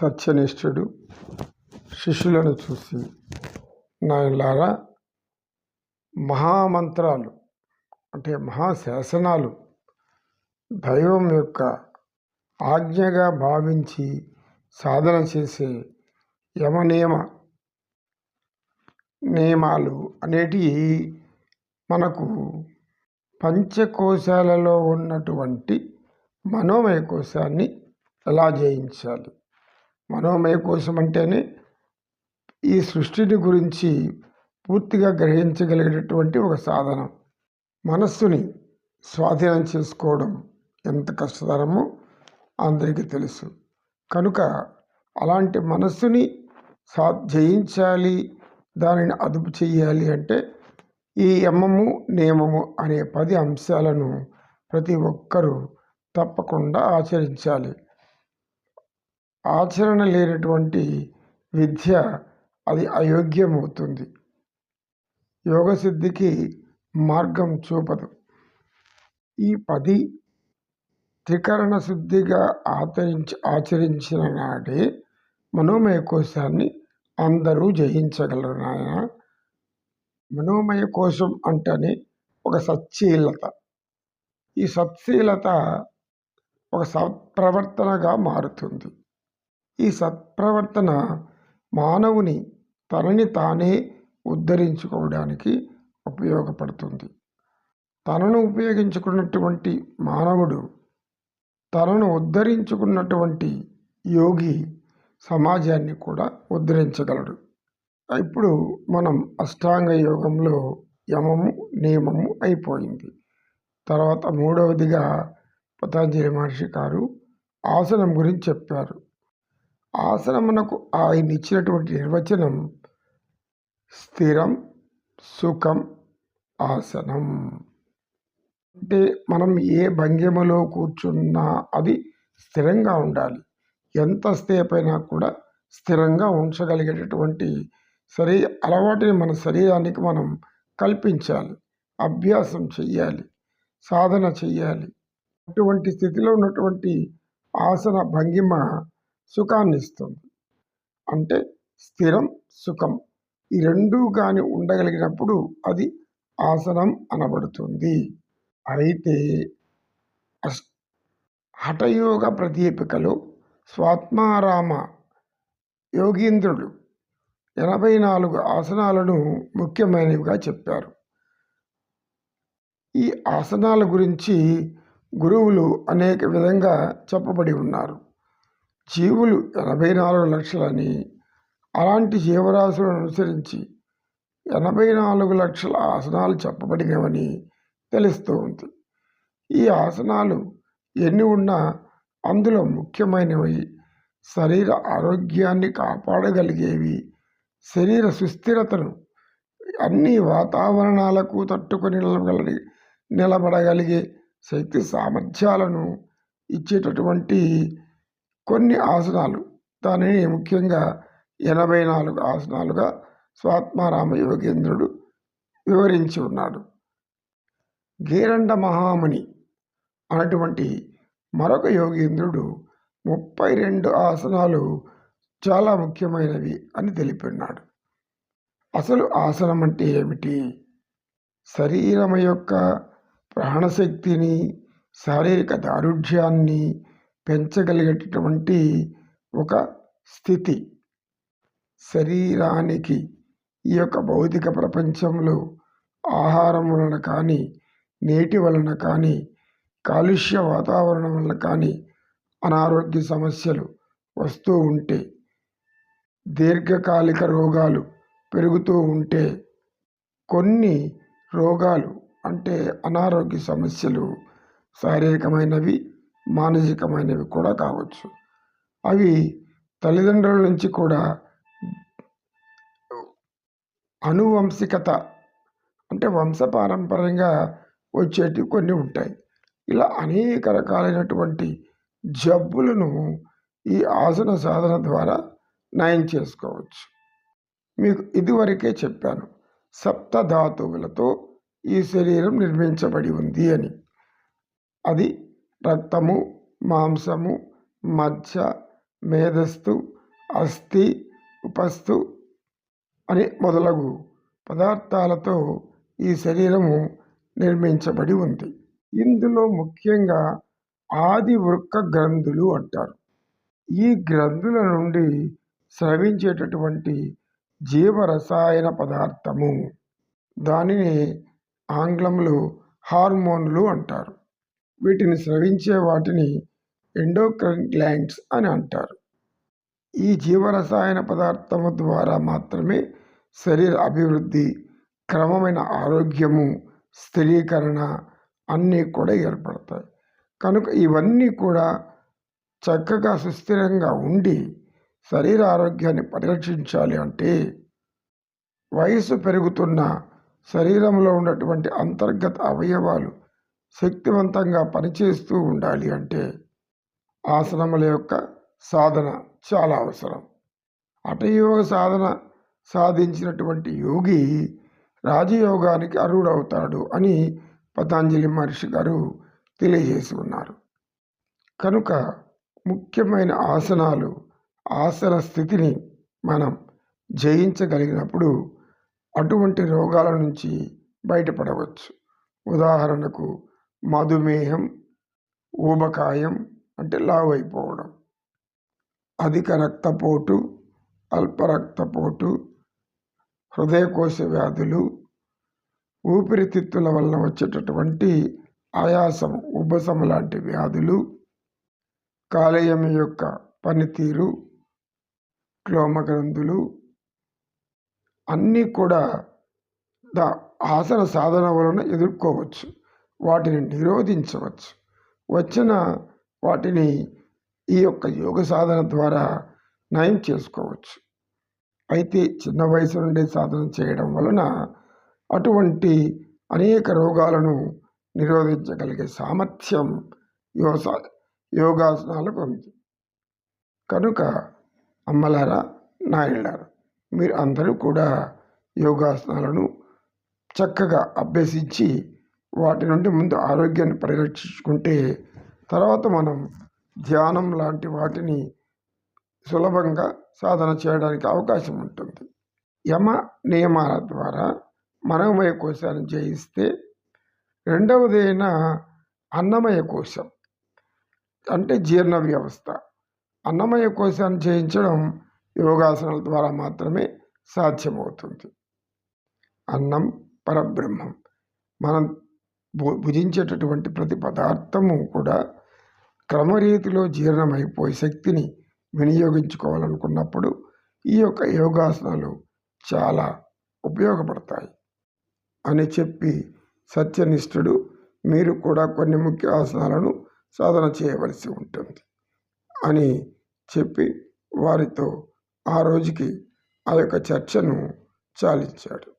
సత్యనిష్ఠుడు. శిష్యులను చూసి నాయనలారా మహామంత్రాలు అంటే మహాశాసనాలు దైవం యొక్క ఆజ్ఞగా భావించి సాధన చేసే యమనియమ నియమాలు అనేటివి మనకు పంచకోశాలలో ఉన్నటువంటి మనోమయ కోశాన్ని ఎలా జయించాలి? మనోమయ కోశం అంటేనే ఈ సృష్టిని గురించి పూర్తిగా గ్రహించగలిగేటటువంటి ఒక సాధనం. మనస్సుని స్వాధీనం చేసుకోవడం ఎంత కష్టతరమో అందరికీ తెలుసు. కనుక అలాంటి మనస్సుని సా జయించాలి దానిని అదుపు చేయాలి అంటే ఈ యమము నియమము అనే పది అంశాలను ప్రతి ఒక్కరూ తప్పకుండా ఆచరించాలి. ఆచరణ లేనటువంటి విద్య అది అయోగ్యమవుతుంది. యోగసిద్ధికి మార్గం చూపదు. ఈ పది త్రికరణ శుద్ధిగా ఆచరించి ఆచరించిన నాడే మనోమయ కోశాన్ని అందరూ జయించగలరు నాయన. మనోమయ కోశం అంటేనే ఒక సత్శీలత ఈ సత్శీలత ఒక సత్ప్రవర్తనగా మారుతుంది. ఈ సత్ప్రవర్తన మానవుని తనని తానే ఉద్ధరించుకోవడానికి ఉపయోగపడుతుంది. తనను ఉపయోగించుకున్నటువంటి మానవుడు తనను ఉద్ధరించుకున్నటువంటి యోగి సమాజాన్ని కూడా ఉద్ధరించగలడు. ఇప్పుడు మనం అష్టాంగ యోగంలో యమము నియమము అయిపోయింది. తర్వాత మూడవదిగా పతాంజలి మహర్షి గారు ఆసనం గురించి చెప్పారు. ఆసనమునకు ఆయన ఇచ్చినటువంటి నిర్వచనం స్థిరం సుఖం ఆసనం. అంటే మనం ఏ భంగిమలో కూర్చున్నా అది స్థిరంగా ఉండాలి. ఎంత సేపు అయినా కూడా స్థిరంగా ఉంచగలిగేటటువంటి శరీ అలవాటుని మన శరీరానికి మనం కల్పించాలి. అభ్యాసం చెయ్యాలి. సాధన చెయ్యాలి. అటువంటి స్థితిలో ఉన్నటువంటి ఆసన భంగిమ సుఖాన్ని ఇస్తుంది. అంటే స్థిరం సుఖం. ఈ రెండూ కానీ ఉండగలిగినప్పుడు అది ఆసనం అనబడుతుంది. అయితే హఠయోగ ప్రదీపికలో స్వాత్మారామ యోగీంద్రుడు ఎనభై నాలుగు ఆసనాలను ముఖ్యమైనవిగా చెప్పారు. ఈ ఆసనాల గురించి గురువులు అనేక విధంగా చెప్పబడి ఉన్నారు. జీవులు ఎనభై నాలుగు లక్షలని అలాంటి జీవరాశులను అనుసరించి ఎనభై నాలుగు లక్షల ఆసనాలు చెప్పబడినవని తెలుస్తూ ఉంది. ఈ ఆసనాలు ఎన్ని ఉన్నా అందులో ముఖ్యమైనవి శరీర ఆరోగ్యాన్ని కాపాడగలిగేవి శరీర సుస్థిరతను అన్ని వాతావరణాలకు తట్టుకొని నిలబడగలి నిలబడగలిగే శక్తి సామర్థ్యాలను ఇచ్చేటటువంటి కొన్ని ఆసనాలు. దానిని ముఖ్యంగా ఎనభై నాలుగు ఆసనాలుగా స్వాత్మారామ యోగేంద్రుడు వివరించి ఉన్నాడు. గేరండ మహాముని అన్నటువంటి మరొక యోగేంద్రుడు ముప్పై రెండు ఆసనాలు చాలా ముఖ్యమైనవి అని తెలిపినాడు. అసలు ఆసనం అంటే ఏమిటి? శరీరం యొక్క ప్రాణశక్తిని శారీరక దారుఢ్యాన్ని పెంచగలిగేటటువంటి ఒక స్థితి. శరీరానికి ఈ యొక్క భౌతిక ప్రపంచంలో ఆహారం వలన కానీ నీటి వలన కానీ కాలుష్య వాతావరణం వలన కానీ అనారోగ్య సమస్యలు వస్తూ ఉంటే దీర్ఘకాలిక రోగాలు పెరుగుతూ ఉంటే కొన్ని రోగాలు అంటే అనారోగ్య సమస్యలు శారీరకమైనవి మానసికమైనవి కూడా కావచ్చు. అవి తల్లిదండ్రుల నుంచి కూడా అనువంశికత అంటే వంశపారంపర్యంగా వచ్చేటివి కొన్ని ఉంటాయి. ఇలా అనేక రకాలైనటువంటి జబ్బులను ఈ ఆసన సాధన ద్వారా నయం చేసుకోవచ్చు. మీకు ఇదివరకే చెప్పాను సప్త ధాతువులతో ఈ శరీరం నిర్మించబడి ఉంది అని. అది రక్తము మాంసము మజ్జ మేధస్థు అస్థి ఉపస్థు అని మొదలగు పదార్థాలతో ఈ శరీరము నిర్మించబడి ఉంది. ఇందులో ముఖ్యంగా ఆది వృక్క గ్రంథులు అంటారు. ఈ గ్రంథుల నుండి స్రవించేటటువంటి జీవరసాయన పదార్థము. దానిని ఆంగ్లంలో హార్మోన్లు అంటారు. వీటిని స్రవించే వాటిని ఎండోక్రైన్ గ్లాండ్స్ అని అంటారు. ఈ జీవరసాయన పదార్థము ద్వారా మాత్రమే శరీర అభివృద్ధి క్రమమైన ఆరోగ్యము స్థిరీకరణ అన్నీ కూడా ఏర్పడతాయి. కనుక ఇవన్నీ కూడా చక్కగా సుస్థిరంగా ఉండి శరీర ఆరోగ్యాన్ని పరిరక్షించాలి అంటే వయసు పెరుగుతున్న శరీరంలో ఉన్నటువంటి అంతర్గత అవయవాలు శక్తివంతంగా పనిచేస్తూ ఉండాలి అంటే ఆసనముల యొక్క సాధన చాలా అవసరం. హఠయోగ సాధన సాధించినటువంటి యోగి రాజయోగానికి అర్హుడవుతాడు అని పతాంజలి మహర్షి గారు తెలియజేసి ఉన్నారు. కనుక ముఖ్యమైన ఆసనాలు ఆసన స్థితిని మనం జయించగలిగినప్పుడు అటువంటి రోగాల నుంచి బయటపడవచ్చు. ఉదాహరణకు మధుమేహం ఊబకాయం అంటే లావు అయిపోవడం అధిక రక్తపోటు అల్ప రక్తపోటు హృదయకోశ వ్యాధులు ఊపిరితిత్తుల వలన వచ్చేటటువంటి ఆయాసం ఉబ్బసం లాంటి వ్యాధులు కాలేయం యొక్క పనితీరు క్లోమగ్రంథులు అన్నీ కూడా దా ఆసన సాధన వలన ఎదుర్కోవచ్చు. వాటిని నిరోధించవచ్చు. వచ్చిన వాటిని ఈ యొక్క యోగ సాధన ద్వారా నయం చేసుకోవచ్చు. అయితే చిన్న వయసు నుండి సాధన చేయడం వలన అటువంటి అనేక రోగాలను నిరోధించగలిగే సామర్థ్యం యోసా యోగాసనాలకు ఉంది. కనుక అమ్మలారా నాయనలారా మీరు అందరూ కూడా యోగాసనాలను చక్కగా అభ్యసించి వాటి నుండి ముందు ఆరోగ్యాన్ని పరిరక్షించుకుంటే తర్వాత మనం ధ్యానం లాంటి వాటిని సులభంగా సాధన చేయడానికి అవకాశం ఉంటుంది. యమ నియమాల ద్వారా మనోమయ కోశాన్ని జయిస్తే రెండవదైన అన్నమయ కోశం అంటే జీర్ణ వ్యవస్థ. అన్నమయ కోశాన్ని జయించడం యోగాసనాల ద్వారా మాత్రమే సాధ్యమవుతుంది. అన్నం పరబ్రహ్మం. మనం భుజించేటటువంటి ప్రతి పదార్థము కూడా క్రమరీతిలో జీర్ణమైపోయి శక్తిని వినియోగించుకోవాలనుకున్నప్పుడు ఈ యొక్క యోగాసనాలు చాలా ఉపయోగపడతాయి. అని చెప్పి సత్యనిష్ఠుడు మీరు కూడా కొన్ని ముఖ్య ఆసనాలను సాధన చేయవలసి ఉంటుంది అని చెప్పి వారితో ఆ రోజుకి ఆ యొక్క చర్చను చాలించాడు.